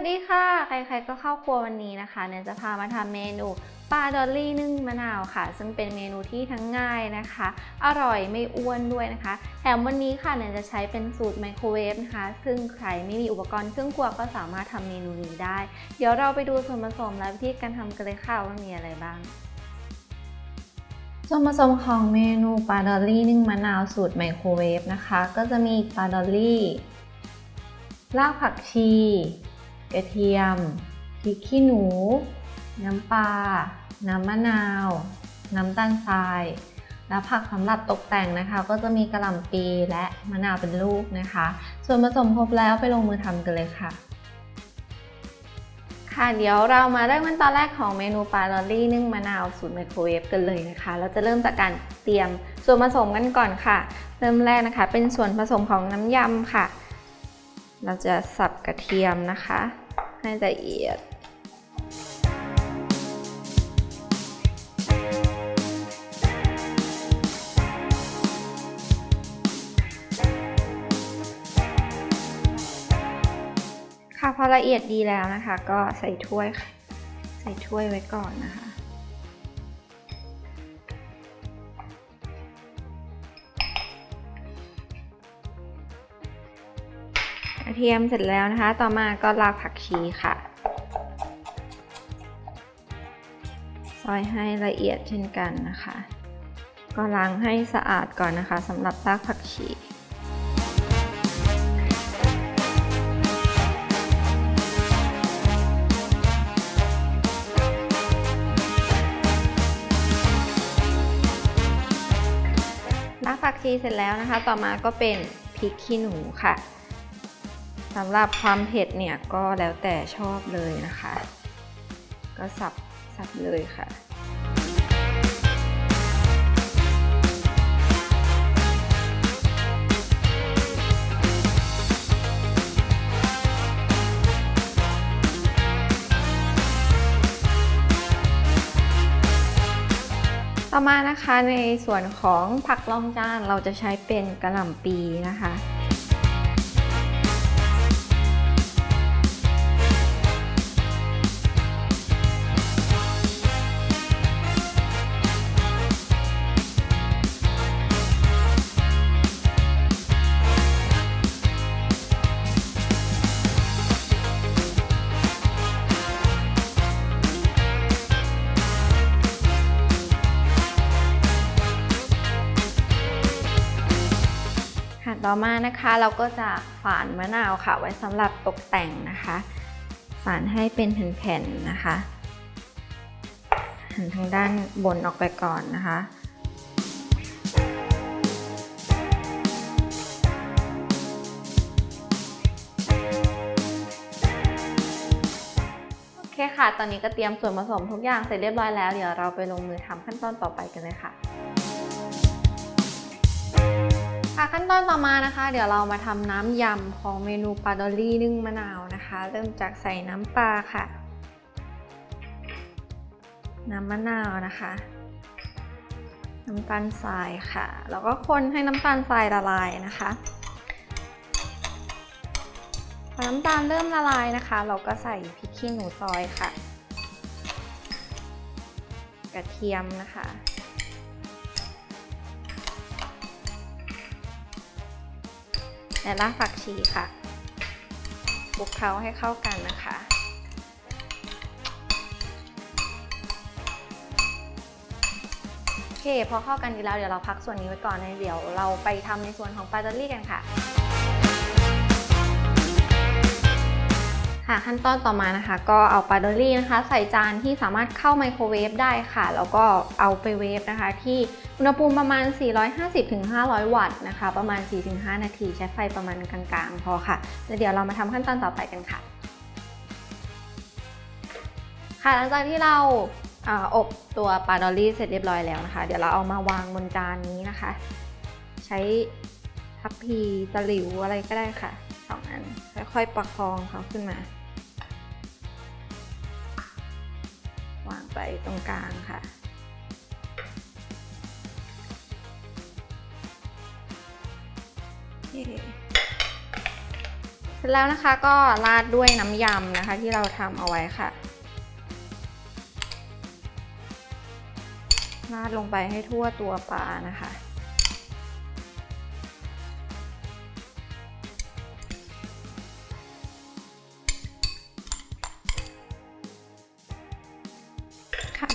วัสดีค่ะ ใครๆก็เข้าครัววันนี้นะคะเนี่ยจะพามาทำเมนูปลาดอลลี่นึ่งมะนาวค่ะ ซึ่งเป็นเมนูที่ทั้งง่ายนะคะ อร่อยไม่อ้วนด้วยนะคะแถมวันนี้ค่ะเนี่ยจะใช้เป็นสูตรไมโครเวฟนะคะ ซึ่งใครไม่มีอุปกรณ์เครื่องครัวก็สามารถทำเมนูนี้ได้ เดี๋ยวเราไปดูส่วนผสมและวิธีการทำกันเลยค่ะว่ามีอะไรบ้างส่วนผสมของเมนูปลาดอลลี่นึ่งมะนาวสูตรไมโครเวฟนะคะ ก็จะมีปลาดอลลี่รากผักชี กระเทียมพริกขี้หนู น้ำปลา น้ำมะนาว น้ำตาลทราย และผักสำหรับตกแต่งนะคะ ก็จะมีกระหล่ำปีและมะนาวเป็นลูกนะคะ ส่วนผสมครบแล้วไปลงมือทำกันเลยค่ะ ค่ะเดี๋ยวเรามาเริ่มขั้นตอนแรกของเมนูปลาลอรี่นึ่งมะนาวสูตรไมโครเวฟกันเลยนะคะ เราจะเริ่มจากการเตรียมส่วนผสมกันก่อนค่ะ เริ่มแรกนะคะ เป็นส่วนผสมของน้ำยำค่ะ เราจะสับกระเทียมนะคะ ให้ละเอียด ค่ะพอละเอียดดีแล้วนะคะ ก็ใส่ถ้วยใส่ถ้วยไว้ก่อนนะคะ เทียมเสร็จแล้วนะคะ ต่อมาก็รากผักชีค่ะ ซอยให้ละเอียดเช่นกันนะคะ ก็ล้างให้สะอาดก่อนนะคะสำหรับรากผักชีรากผักชีเสร็จแล้วนะคะ ต่อมาก็เป็นพริกขี้หนูค่ะ สำหรับความเผ็ดเนี่ยก็แล้วแต่ชอบเลยนะคะ ก็สับสับเลยค่ะ ต่อมานะคะในส่วนของผักล่องจานเราจะใช้เป็นกระหล่ำปีนะคะ ค่ะต่อมานะคะเราก็จะฝานมะนาวค่ะ ไว้สำหรับตกแต่งนะคะ ฝานให้เป็นแผ่นๆนะคะหันทางด้านบนออกไปก่อนนะคะโอเคค่ะ ตอนนี้ก็เตรียมส่วนผสมทุกอย่างเสร็จเรียบร้อยแล้ว เดี๋ยวเราไปลงมือทำขั้นตอนต่อไปกันเลยค่ะ ค่ะขั้นตอนต่อมานะคะ เดี๋ยวเรามาทำน้ำยำของเมนูปลาดอลลี่นึ่งมะนาวนะคะ เริ่มจากใส่น้ำปลาค่ะ น้ำมะนาวนะคะ น้ำตาลทรายค่ะ แล้วก็คนให้น้ำตาลทรายละลายนะคะพอน้ำตาลเริ่มละลายนะคะ เราก็ใส่พริกขี้หนูซอยค่ะ กระเทียมนะคะ และรากผักชีค่ะคลุกเคล้าให้เข้ากันนะคะ โอเค พอเข้ากันดีแล้วเดี๋ยวเราพักส่วนนี้ไว้ก่อนนะเดี๋ยวเราไปทำในส่วนของปลาดอรี่กันค่ะ ค่ะขั้นตอนต่อมานะคะ ก็เอาปลาดอลลี่นะคะ ใส่จานที่สามารถเข้าไมโครเวฟได้ค่ะ แล้วก็เอาไปเวฟนะคะ ที่อุณหภูมิประมาณ 450-500 วัตต์นะคะ ประมาณ 4-5 นาที ใช้ไฟประมาณกลางๆ พอค่ะ แล้วเดี๋ยวเรามาทำขั้นตอนต่อไปกันค่ะ ค่ะหลังจากที่เราอาอบตัวปาดอลลี่เสร็จเรียบร้อยแล้วนะคะ เดี๋ยวเราเอามาวางบนจานนี้นะคะ ใช้ทัพพีตะหลิวอะไรก็ได้ค่ะ สองอัน ค่อยๆประคองเขาขึ้นมา วางไปตรงกลางค่ะ เสร็จแล้วนะคะก็ราดด้วยน้ำยำนะคะที่เราทำเอาไว้ค่ะราดลงไปให้ทั่วตัวปลานะคะ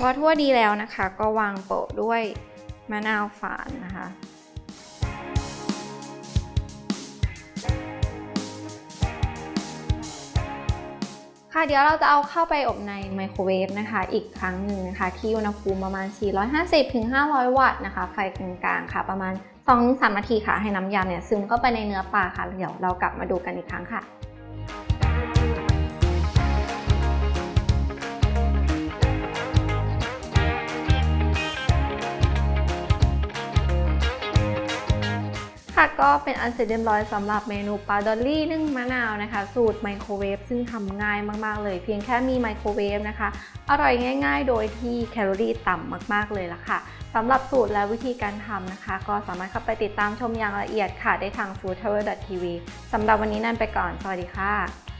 อทั่วดีแล้วนะคะ ก็วางโปะด้วยมะนาวฝานนะคะค่ะเดี๋ยวเราจะเอาเข้าไปอบในไมโครเวฟนะคะ อีกครั้งหนึ่งนะคะ ที่อุณหภูมิประมาณ 450-500 วัตต์นะคะ ไฟกลางๆค่ะ ประมาณ 2-3 นาทีค่ะ ให้น้ำยำเนี่ยซึมเข้าไปในเนื้อปลาค่ะ เดี๋ยวเรากลับมาดูกันอีกครั้งค่ะ เป็นอันเสร็จเรียบร้อยสำหรับเมนูปลาดอลลี่นึ่งมะนาวนะคะ สูตรไมโครเวฟซึ่งทำง่ายมาก ๆ เลย เพียงแค่มีไมโครเวฟนะคะ อร่อยง่าย ๆ โดยที่แคลอรี่ต่ำมาก ๆ เลยละค่ะสำหรับสูตรและวิธีการทำนะคะ ก็สามารถเข้าไปติดตามชมอย่างละเอียดค่ะ ได้ทาง foodtower.tv สำหรับวันนี้นั่นไปก่อน สวัสดีค่ะ